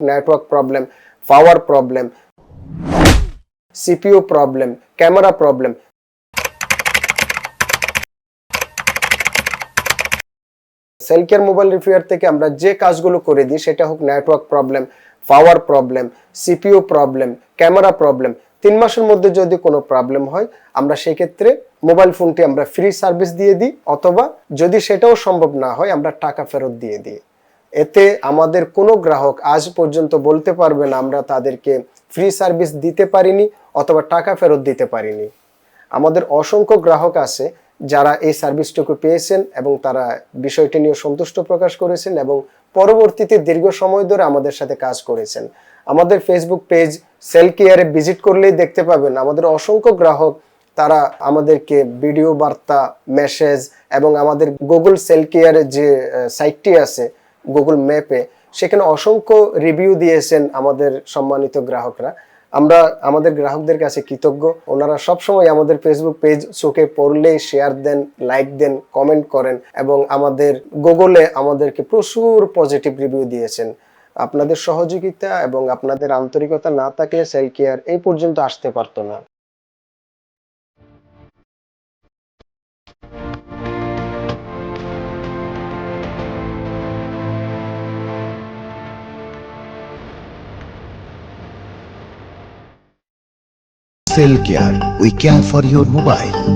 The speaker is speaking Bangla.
Network problem power problem CPU problem camera problem cell care mobile repair থেকে আমরা যে কাজগুলো করে দিই, সেটা হোক network problem power problem CPU problem camera problem তিন মাসের মধ্যে যদি কোনো প্রবলেম হয়, আমরা সেক্ষেত্রে মোবাইল ফোনটি আমরা ফ্রি সার্ভিস দিয়ে দিই, অথবা যদি সেটাও সম্ভব না হয়, আমরা টাকা ফেরত দিয়ে দিই। এতে আমাদের কোনো গ্রাহক আজ পর্যন্ত বলতে পারবে না আমরা তাদেরকে ফ্রি সার্ভিস দিতে পারিনি অথবা টাকা ফেরত দিতে পারিনি। আমাদের অসংখ্য গ্রাহক আছে যারা এই সার্ভিসটুকু পেয়েছেন এবং তারা বিষয়টি নিয়ে সন্তুষ্ট প্রকাশ করেছেন এবং পরবর্তীতে দীর্ঘ সময় ধরে আমাদের সাথে কাজ করেছেন। আমাদের ফেসবুক পেজ সেল কেয়ারে ভিজিট করলেই দেখতে পাবেন আমাদের অসংখ্য গ্রাহক তারা আমাদেরকে ভিডিও বার্তা মেসেজ এবং আমাদের গুগল সেল কেয়ারের যে সাইটটি আছে গুগল ম্যাপে সেখানে অসংখ্য রিভিউ দিয়েছেন আমাদের সম্মানিত গ্রাহকরা। আমরা আমাদের গ্রাহকদের কাছে কৃতজ্ঞ। ওনারা সবসময় আমাদের ফেসবুক পেজ চোখে পড়লেই শেয়ার দেন লাইক দেন কমেন্ট করেন এবং আমাদের গুগলে আমাদেরকে প্রচুর পজিটিভ রিভিউ দিয়েছেন। আপনাদের সহযোগিতা এবং আপনাদের আন্তরিকতা না থাকলে সেল কেয়ার এই পর্যন্ত আসতে পারতো না। Cell Care. We care for your mobile.